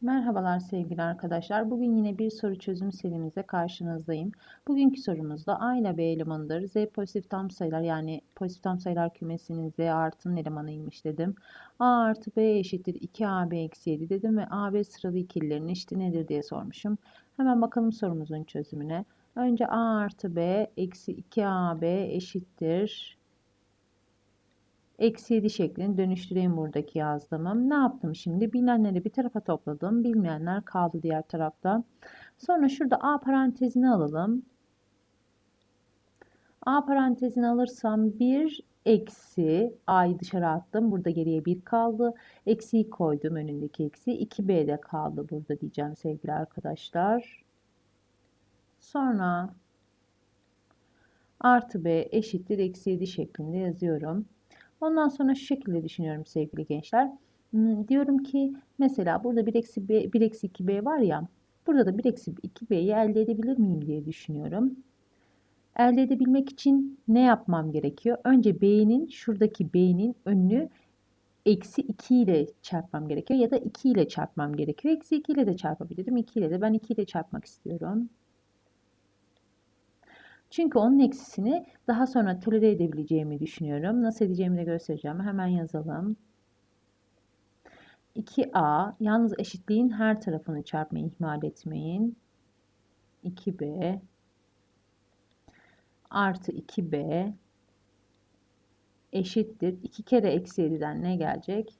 Merhabalar sevgili arkadaşlar. Bugün yine bir soru çözüm serimizde karşınızdayım. Bugünkü sorumuzda A ile B elemanıdır. Z pozitif tam sayılar yani pozitif tam sayılar kümesinin Z artının elemanıymış dedim. A artı B eşittir 2AB eksi 7 dedim ve AB sıralı ikililerin eşiti nedir diye sormuşum. Hemen bakalım sorumuzun çözümüne. Önce A artı B eksi 2AB eşittir eksi 7 şeklini dönüştüreyim buradaki yazdığımı. Ne yaptım şimdi? Bilinenleri bir tarafa topladım. Bilmeyenler kaldı diğer tarafta. Sonra şurada A parantezini alalım. A parantezini alırsam 1 eksi A'yı dışarı attım. Burada geriye 1 kaldı. Eksiyi koydum önündeki eksi. 2B'de kaldı burada diyeceğim sevgili arkadaşlar. Sonra artı B eşittir eksi 7 şeklinde yazıyorum. Ondan sonra şu şekilde düşünüyorum sevgili gençler. Hmm, diyorum ki mesela burada 1 eksi, B, 1 eksi 2B var ya. Burada da 1 eksi 2B'yi elde edebilir miyim diye düşünüyorum. Elde edebilmek için ne yapmam gerekiyor? Önce B'nin şuradaki B'nin önünü eksi 2 ile çarpmam gerekiyor. Ya da 2 ile çarpmam gerekiyor. Eksi 2 ile de çarpabilirim. 2 ile de ben 2 ile çarpmak istiyorum. Çünkü onun eksisini daha sonra tolere edebileceğimi düşünüyorum. Nasıl edeceğimi de göstereceğim. Hemen yazalım. 2a yalnız eşitliğin her tarafını çarpmayı ihmal etmeyin. 2b artı 2b eşittir. 2 kere eksi 7'den ne gelecek?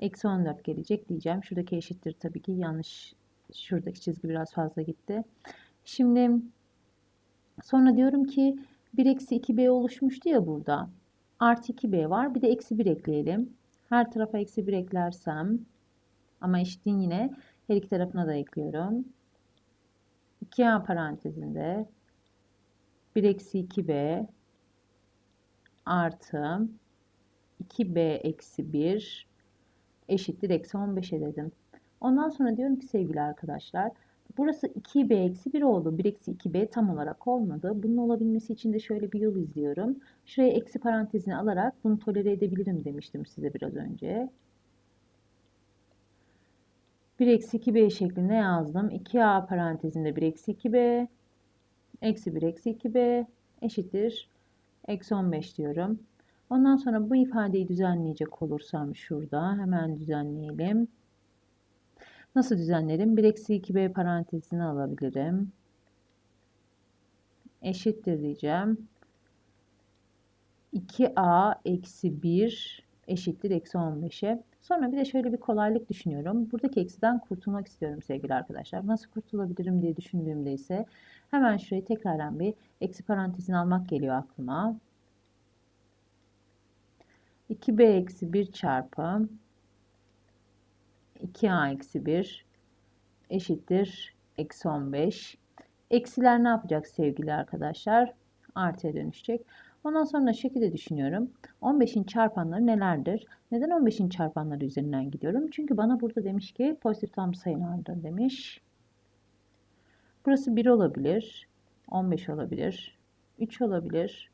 Eksi 14 gelecek diyeceğim. Şuradaki eşittir tabii ki yanlış. Şuradaki çizgi biraz fazla gitti. Şimdi Sonra diyorum ki 1 eksi 2b oluşmuştu ya burada. Artı 2b var. Bir de eksi 1 ekleyelim. Her tarafa eksi 1 eklersem ama eşitliğin yine her iki tarafına da ekliyorum. 2a parantezinde 1 eksi 2b artı 2b eksi 1 eşittir eksi 15'e dedim. Ondan sonra diyorum ki sevgili arkadaşlar Burası 2b eksi 1 oldu. 1 eksi 2b tam olarak olmadı. Bunun olabilmesi için de şöyle bir yol izliyorum. Şuraya eksi parantezini alarak bunu tolere edebilirim demiştim size biraz önce. 1 eksi 2b şeklinde yazdım. 2a parantezinde 1 eksi 2b eksi 1 eksi 2b eşittir. Eksi 15 diyorum. Ondan sonra bu ifadeyi düzenleyecek olursam şurada hemen düzenleyelim. Nasıl düzenlerim? 1 eksi 2b parantezini alabilirim. Eşittir diyeceğim. 2a eksi 1 eşittir eksi 15'e. Sonra bir de şöyle bir kolaylık düşünüyorum. Buradaki eksiden kurtulmak istiyorum sevgili arkadaşlar. Nasıl kurtulabilirim diye düşündüğümde ise hemen şurayı tekrardan bir eksi parantezini almak geliyor aklıma. 2b eksi 1 çarpı 2a eksi 1 eşittir eksi 15. Eksiler ne yapacak sevgili arkadaşlar? Artıya dönüşecek. Ondan sonra şekilde düşünüyorum. 15'in çarpanları nelerdir? Neden 15'in çarpanları üzerinden gidiyorum? Çünkü bana burada demiş ki pozitif tam sayılardır demiş. Burası 1 olabilir. 15 olabilir. 3 olabilir.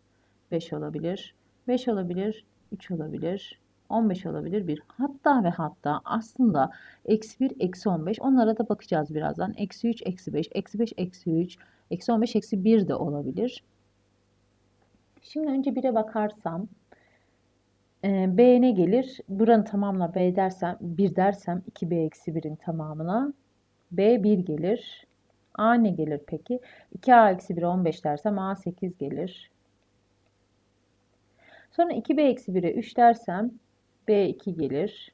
5 olabilir. 5 olabilir. 3 olabilir. 15 olabilir 1. Hatta ve hatta aslında eksi 1, eksi 15 onlara da bakacağız birazdan. Eksi 3, eksi 5, eksi 5, eksi 3, eksi 15, eksi 1 de olabilir. Şimdi önce 1'e bakarsam e, B ne gelir? Buranın tamamına B dersem 1 dersem 2B eksi 1'in tamamına B 1 gelir. A ne gelir peki? 2A eksi 1 15 dersem A 8 gelir. Sonra 2B eksi 1'e 3 dersem B2 gelir.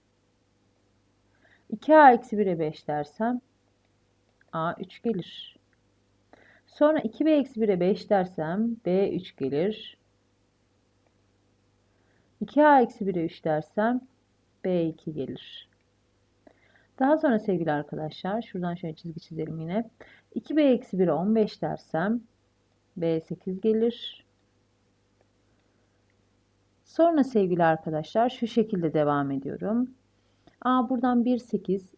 2A eksi 1'e 5 dersem A3 gelir. Sonra 2B eksi 1'e 5 dersem B3 gelir. 2A eksi 1'e 3 dersem B2 gelir. Daha sonra sevgili arkadaşlar şuradan şöyle çizgi çizelim yine. 2B eksi 1'e 15 dersem B8 gelir. Sonra sevgili arkadaşlar şu şekilde devam ediyorum. A buradan 1 8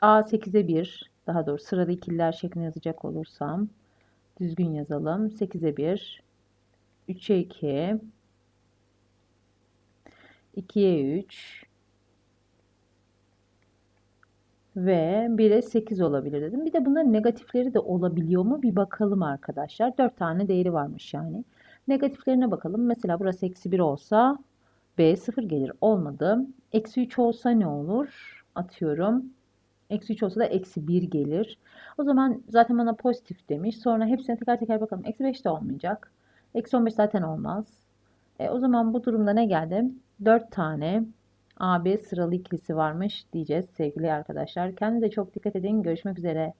A 8'e 1 daha doğrusu sırada ikililer şeklinde yazacak olursam düzgün yazalım. 8'e 1 3'e 2 2'ye 3 ve 1'e 8 olabilir dedim. Bir de bunların negatifleri de olabiliyor mu bir bakalım arkadaşlar. 4 tane değeri varmış yani. Negatiflerine bakalım. Mesela burası eksi 1 olsa B 0 gelir. Olmadı. Eksi 3 olsa ne olur? Atıyorum. Eksi 3 olsa da eksi 1 gelir. O zaman zaten bana pozitif demiş. Sonra hepsine teker teker bakalım. Eksi 5 de olmayacak. Eksi 15 zaten olmaz. E, o zaman bu durumda ne geldi? 4 tane AB sıralı ikilisi varmış diyeceğiz sevgili arkadaşlar. Kendinize çok dikkat edin. Görüşmek üzere.